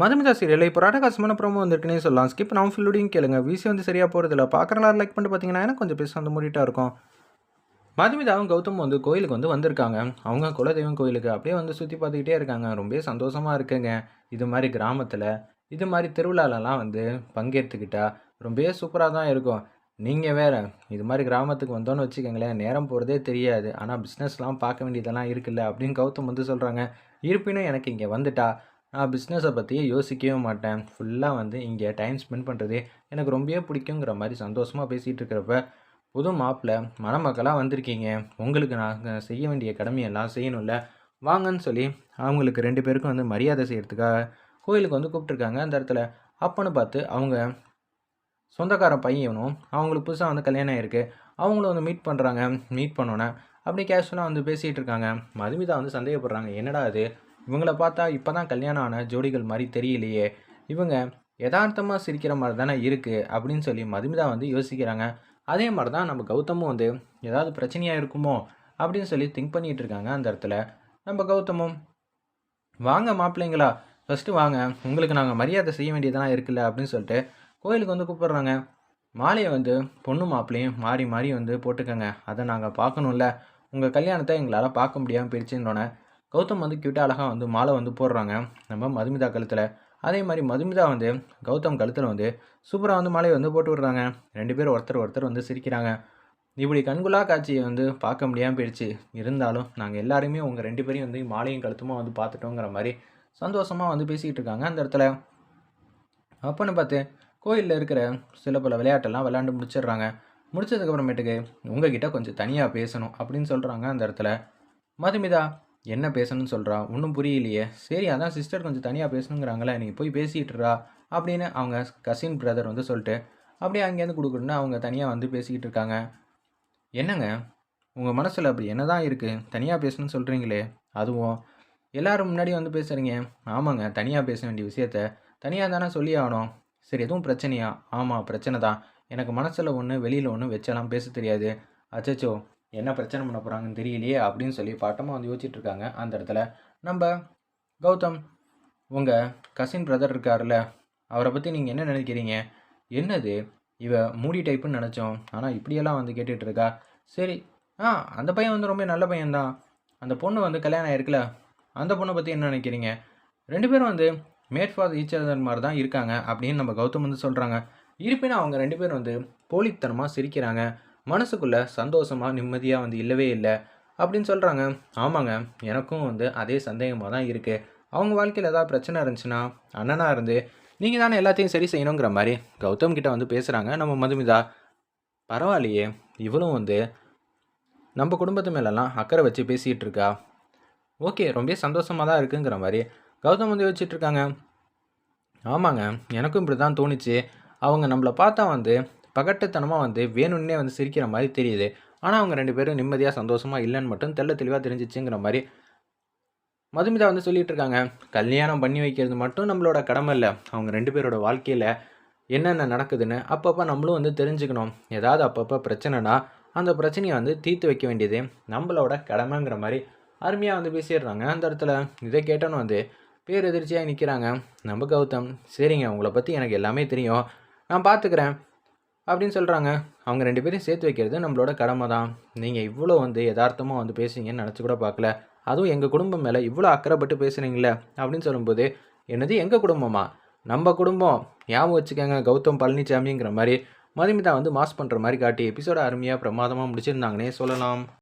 Madhumitha serial இப்போ ராடகாசமான promo வந்திருக்குன்னே சொல்லலாம். Skip நான் ஃபுல்லோடையும் கேளுங்க. வீசி வந்து சரியாக போகிறதில்ல பார்க்குறலாம் லைக் பண்ணிட்டு பார்த்தீங்கன்னா எனக்கு கொஞ்சம் பேச வந்து மூடிட்டா இருக்கும். மதுமிதாவும் கௌதம் வந்து கோயிலுக்கு வந்து வந்திருக்காங்க. அவங்க குலதெய்வம் கோயிலுக்கு அப்படியே வந்து சுற்றி பார்த்துக்கிட்டே இருக்காங்க. ரொம்ப சந்தோஷமாக இருக்குங்க. இது மாதிரி கிராமத்தில் இது மாதிரி திருவிழாலலாம் வந்து பங்கேற்றுக்கிட்டா ரொம்ப சூப்பராக தான் இருக்கும். நீங்கள் வேற இது மாதிரி கிராமத்துக்கு வந்தோன்னு வச்சுக்கோங்களேன் நேரம் போகிறதே தெரியாது. ஆனால் பிஸ்னஸ்லாம் பார்க்க வேண்டியதெல்லாம் இருக்குல்ல அப்படின்னு கௌதம் வந்து சொல்கிறாங்க இருப்பினும் எனக்கு இங்கே வந்துட்டா நான் பிஸ்னஸை பற்றியே யோசிக்கவே மாட்டேன். ஃபுல்லாக வந்து இங்கே டைம் ஸ்பெண்ட் பண்ணுறதே எனக்கு ரொம்பவே பிடிக்குங்கிற மாதிரி சந்தோஷமாக பேசிகிட்டு இருக்கிறப்ப புது மாப்பிள்ளை மணமக்களாக வந்திருக்கீங்க. உங்களுக்கு நாங்கள் செய்ய வேண்டிய கடமையெல்லாம் செய்யணும்ல. வாங்கன்னு சொல்லி அவங்களுக்கு ரெண்டு பேருக்கும் வந்து மரியாதை செய்கிறதுக்காக கோயிலுக்கு வந்து கூப்பிட்ருக்காங்க அந்த இடத்துல அப்பன்னு பார்த்து அவங்க சொந்தக்கார பையனும் அவங்களுக்கு புதுசாக வந்து கல்யாணம் ஆகிருக்கு அவங்களும் வந்து மீட் பண்ணுறாங்க மீட் பண்ணோன்னே அப்படி கேஷுவலாக வந்து பேசிகிட்டு இருக்காங்க. மதுமிதா வந்து சந்தேகப்படுறாங்க. என்னடா அது இவங்கள பார்த்தா இப்போ தான் கல்யாணம் ஆன ஜோடிகள் மாதிரி தெரியலையே. இவங்க யதார்த்தமாக சிரிக்கிற மாதிரி தானே இருக்குது அப்படின்னு சொல்லி மதுமிதா வந்து யோசிக்கிறாங்க. அதே மாதிரி தான் நம்ம கௌதமும் வந்து ஏதாவது பிரச்சனையாக இருக்குமோ அப்படின்னு சொல்லி திங்க் பண்ணிகிட்டு இருக்காங்க அந்த இடத்துல. நம்ம கௌதமும் வாங்க மாப்பிள்ளைங்களா ஃபஸ்ட்டு வாங்க. உங்களுக்கு நாங்கள் மரியாதை செய்ய வேண்டியதெல்லாம் இருக்குல்ல அப்படின்னு சொல்லிட்டு கோயிலுக்கு வந்து கூப்பிட்றாங்க. மாலையை வந்து பொண்ணு மாப்பிள்ளையும் மாறி மாறி வந்து போட்டுக்கோங்க. அதை நாங்கள் பார்க்கணும்ல. உங்கள் கல்யாணத்தை எங்களால் பார்க்க முடியாமல் போயிடுச்சுன்னொன்னே கௌதம் வந்து கியூட்டாக அழகாக வந்து மாலை வந்து போடுறாங்க. நம்ம மதுமிதா கழுத்தில். அதே மாதிரி மதுமிதா வந்து கௌதம் கழுத்தில் வந்து சூப்பராக வந்து மாலையை வந்து போட்டு விடுறாங்க. ரெண்டு பேரும் ஒருத்தர் ஒருத்தர் வந்து சிரிக்கிறாங்க. இப்படி கண்குலா காட்சியை வந்து பார்க்க முடியாமல் போயிடுச்சு. இருந்தாலும் நாங்கள் எல்லாருமே உங்கள் ரெண்டு பேரையும் வந்து மாலையும் கழுத்துமாக வந்து பார்த்துட்டோங்கிற மாதிரி சந்தோஷமாக வந்து பேசிக்கிட்டு இருக்காங்க அந்த இடத்துல. அப்போன்னு பார்த்து கோயிலில் இருக்கிற சில பல விளையாட்டெல்லாம் விளையாண்டு முடிச்சிடுறாங்க. முடிச்சதுக்கப்புறமேட்டுக்கு உங்ககிட்ட கொஞ்சம் தனியாக பேசணும் அப்படின்னு சொல்கிறாங்க அந்த இடத்துல. மதுமிதா என்ன பேசணும்னு சொல்கிறா ஒன்றும் புரியலையே. சரி அதான் சிஸ்டர் கொஞ்சம் தனியாக பேசணுங்கிறாங்களே நீங்கள் போய் பேசிகிட்டுறா அப்படின்னு அவங்க கசின் பிரதர் வந்து சொல்லிட்டு அப்படியே அங்கேருந்து கொடுக்குறேன்னு அவங்க தனியாக வந்து பேசிக்கிட்டு இருக்காங்க. என்னங்க? உங்கள் மனசில் அப்படி என்ன தான் இருக்குது தனியாக பேசணும்னு சொல்கிறீங்களே அதுவும் எல்லோரும் முன்னாடி வந்து பேசுகிறீங்க ஆமாங்க தனியாக பேச வேண்டிய விஷயத்த தனியாக தானே சொல்லி ஆகணும். சரி எதுவும் பிரச்சனையா? ஆமாம் பிரச்சனை தான். எனக்கு மனசில் ஒன்று வெளியில் ஒன்று வச்செல்லாம் பேச தெரியாது. அச்சச்சோ என்ன பிரச்சனை பண்ண போகிறாங்கன்னு தெரியலையே அப்படின்னு சொல்லி பாட்டமாக வந்து யோசிச்சுட்டு இருக்காங்க. அந்த இடத்துல நம்ம கௌதம் உங்கள் கசின் பிரதர் இருக்கார்ல அவரை பற்றி நீங்கள் என்ன நினைக்கிறீங்க? என்னது? இவ மூடி டைப்புன்னு நினச்சோம். ஆனால் இப்படியெல்லாம் வந்து கேட்டுட்டு இருக்கா? சரி. ஆ அந்த பையன் வந்து ரொம்ப நல்ல பையன்தான் அந்த பொண்ணு வந்து கல்யாணம் ஆயிருக்குல்ல அந்த பொண்ணை பற்றி என்ன நினைக்கிறீங்க? ரெண்டு பேரும் வந்து மேட் ஃபார் ஈச் அதர் மாதிரி தான் இருக்காங்க அப்படின்னு நம்ம கௌதம் வந்து சொல்கிறாங்க இருப்பினும் அவங்க ரெண்டு பேரும் வந்து போலித்தனமாக சிரிக்கிறாங்க. மனசுக்குள்ளே சந்தோஷமாக நிம்மதியாக வந்து இல்லவே இல்லை அப்படின்னு சொல்கிறாங்க ஆமாங்க எனக்கும் வந்து அதே சந்தேகமாக தான் இருக்குது அவங்க வாழ்க்கையில் ஏதாவது பிரச்சனை இருந்துச்சுன்னா அண்ணனாக இருந்து நீங்கள் தானே எல்லாத்தையும் சரி செய்யணுங்கிற மாதிரி கௌதம் கிட்ட வந்து பேசுகிறாங்க நம்ம மதுமிதா பரவாயில்லையே இவளும் வந்து நம்ம குடும்பத்து மேலெல்லாம் அக்கறை வச்சு பேசிகிட்டு இருக்கா? ஓகே ரொம்ப சந்தோஷமாக தான் இருக்குங்கிற மாதிரி கௌதம் வந்து வச்சுட்டு இருக்காங்க. ஆமாங்க எனக்கும் இப்படி தான் தோணுச்சு. அவங்க நம்மளை பார்த்தா வந்து பகட்டுத்தனமாக வந்து வேணும்னே வந்து சிரிக்கிற மாதிரி தெரியுது. ஆனால் அவங்க ரெண்டு பேரும் நிம்மதியாக சந்தோஷமாக இல்லைன்னு மட்டும் தெல்ல தெளிவாக தெரிஞ்சிச்சுங்கிற மாதிரி மதுமிதா வந்து சொல்லிட்டு இருக்காங்க கல்யாணம் பண்ணி வைக்கிறது மட்டும் நம்மளோட கடமை இல்லை. அவங்க ரெண்டு பேரோட வாழ்க்கையில் என்னென்ன நடக்குதுன்னு அப்பப்போ நம்மளும் வந்து தெரிஞ்சுக்கணும். ஏதாவது அப்பப்போ பிரச்சனைனா அந்த பிரச்சனையை வந்து தீர்த்து வைக்க வேண்டியது நம்மளோட கடமைங்கிற மாதிரி அருமையாக வந்து பேசிடுறாங்க. அந்த இடத்துல இதை கேட்டோன்னு வந்து பேர் எதிர்ச்சியாக நிற்கிறாங்க நம்ம கௌதம் சரிங்க. உங்களை பற்றி எனக்கு எல்லாமே தெரியும். நான் பார்த்துக்கிறேன் அப்படின்னு சொல்கிறாங்க அவங்க ரெண்டு பேரும் சேர்த்து வைக்கிறது நம்மளோட கடமை தான். நீங்கள் இவ்வளோ வந்து யதார்த்தமாக வந்து பேசுங்கன்னு நினச்சி கூட பார்க்கல. அதுவும் எங்கள் குடும்பம் மேலே இவ்வளோ அக்கறைப்பட்டு பேசுகிறீங்களே அப்படின்னு சொல்லும்போது என்னது எங்கள் குடும்பமா? நம்ம குடும்பம். ஞாபகம் வச்சுக்கோங்க கௌதம் பழனிசாமிங்கிற மாதிரி. மதுமிதா வந்து மாஸ் பண்ணுற மாதிரி காட்டி எபிசோட அருமையாக பிரமாதமாக முடிச்சிருந்தாங்கன்னே சொல்லலாம்.